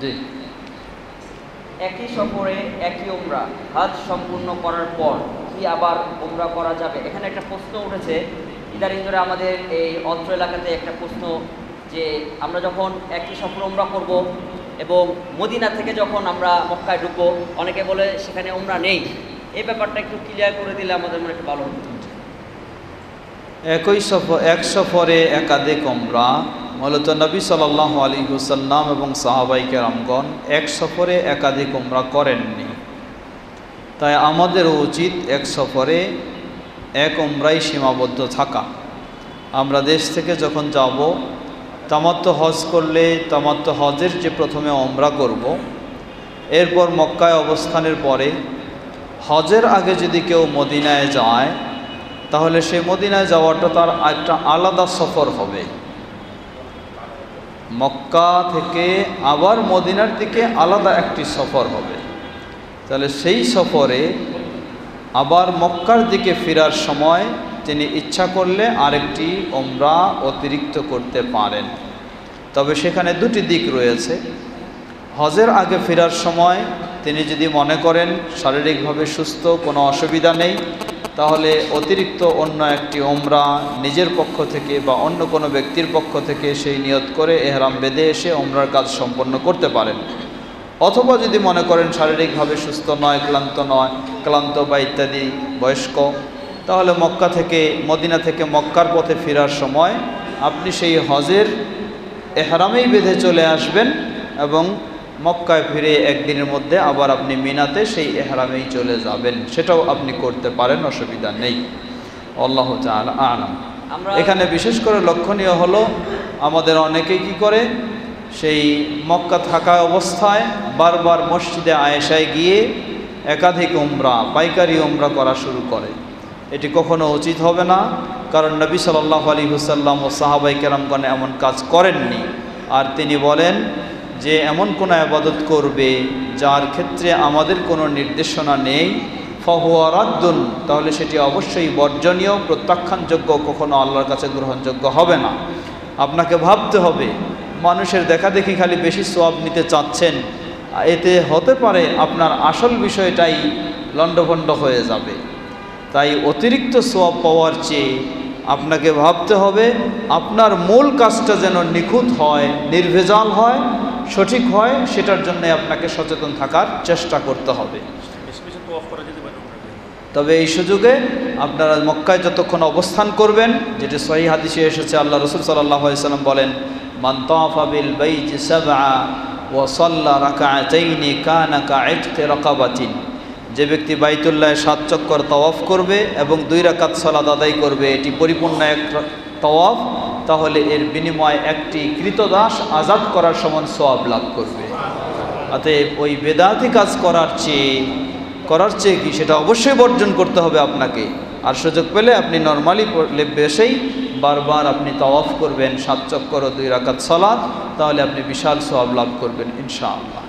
জি। একই সফরে একই ওমরা হাজ সম্পূর্ণ করার পর কি আবার ওমরা করা যাবে? এখানে একটা প্রশ্ন উঠেছে। ইদারিং ধরে আমাদের এই অত্র এলাকাতে একটা প্রশ্ন যে আমরা যখন একই সফর ওমরা করব এবং মদিনা থেকে যখন আমরা মক্কায় ঢুকবো অনেকে বলে সেখানে ওমরা নেই। এই ব্যাপারটা একটু ক্লিয়ার করে দিলে আমাদের মনে একটু ভালো হতো। একই সফর এক সফরে একাধিক ওমরা মূলত নবী সাল্লাহ আলী হুসাল্লাম এবং সাহাবাইকে রামগণ এক সফরে একাধিক ওমরা করেননি। তাই আমাদেরও উচিত এক সফরে এক ওমরাই সীমাবদ্ধ থাকা। আমরা দেশ থেকে যখন যাব তামাত্ম হজ করলে তামাত্ম হজের যে প্রথমে ওমরা করব, এরপর মক্কায় অবস্থানের পরে হজের আগে যদি কেউ মদিনায় যায়, তাহলে সে মদিনায় যাওয়াটা তার একটা আলাদা সফর হবে। মক্কা থেকে আবার মদিনার দিকে আলাদা একটি সফর হবে। তাহলে সেই সফরে আবার মক্কার দিকে ফেরার সময় তিনি ইচ্ছা করলে আরেকটি ওমরা অতিরিক্ত করতে পারেন। তবে সেখানে দুটি দিক রয়েছে। হজের আগে ফেরার সময় তিনি যদি মনে করেন শারীরিকভাবে সুস্থ, কোনো অসুবিধা নেই, তাহলে অতিরিক্ত অন্য একটি ওমরা নিজের পক্ষ থেকে বা অন্য কোনো ব্যক্তির পক্ষ থেকে সেই নিয়ত করে এহরাম বেঁধে এসে ওমরার কাজ সম্পন্ন করতে পারেন। অথবা যদি মনে করেন শারীরিকভাবে সুস্থ নয়, ক্লান্ত নয়, ক্লান্ত বা ইত্যাদি, বয়স্ক, তাহলে মক্কা থেকে, মদিনা থেকে মক্কার পথে ফেরার সময় আপনি সেই হজের এহরামেই বেঁধে চলে আসবেন এবং মক্কায় ফিরে একদিনের মধ্যে আবার আপনি মিনাতে সেই এহরামেই চলে যাবেন। সেটাও আপনি করতে পারেন অসুবিধা নেই। আল্লাহ আলাম। আমরা এখানে বিশেষ করে লক্ষণীয় হলো আমাদের অনেকেই কি করে সেই মক্কা থাকা অবস্থায় বারবার মসজিদে আয়েশায় গিয়ে একাধিক উমরা পাইকারি উমরা করা শুরু করে। এটি কখনো উচিত হবে না কারণ নবী সাল্লাহ আলী হুসাল্লাম ও সাহাবাই কেরামগণ এমন কাজ করেননি। আর তিনি বলেন যে এমন কোনো আবাদত করবে যার ক্ষেত্রে আমাদের কোনো নির্দেশনা নেই ফহুয়ারাদ্দুন তাহলে সেটি অবশ্যই বর্জনীয়, প্রত্যাখ্যানযোগ্য, কখনো আল্লাহর কাছে গ্রহণযোগ্য হবে না। আপনাকে ভাবতে হবে, মানুষের দেখা দেখি খালি বেশি সোয়াব নিতে চাচ্ছেন, এতে হতে পারে আপনার আসল বিষয়টাই লণ্ডভণ্ড হয়ে যাবে। তাই অতিরিক্ত সোয়াব পাওয়ার চেয়ে আপনাকে ভাবতে হবে, আপনার মূল কাজটা যেন নিখুঁত হয়, নির্ভেজাল হয় সঠিক হয়, সেটার জন্য আপনাকে সচেতন থাকার চেষ্টা করতে হবে। তবে এই সুযোগে আপনারা মক্কায় যতক্ষণ অবস্থান করবেন, যেটি সহি হাদিসে এসেছে, আল্লাহ রসুল সাল্লাম বলেন মান্তাফাবিল বাইজ সাবআ ও সাল্লা রাকাতাইনি কানা কাইতকে রকাবাতিন যে ব্যক্তি বাইতুল্লাহ সাত চক্কর তওয়াফ করবে এবং দুই রাকাত সালাদ আদায় করবে, এটি পরিপূর্ণ এক তওয়াফ তাহলে এর বিনিময়ে একটি কৃতদাস আজাদ করার সমান সোয়াব লাভ করবে। অতএব ওই বেদাতি কাজ করার চেয়ে করার চেয়ে কি? সেটা অবশ্যই বর্জন করতে হবে আপনাকে। আর সুযোগ পেলে আপনি নর্মালি বেশেই বারবার আপনি তওয়াফ করবেন, সাত চক্কর দুই রাকাত সলাদ তাহলে আপনি বিশাল সওয়াব লাভ করবেন, ইনশাআল্লাহ।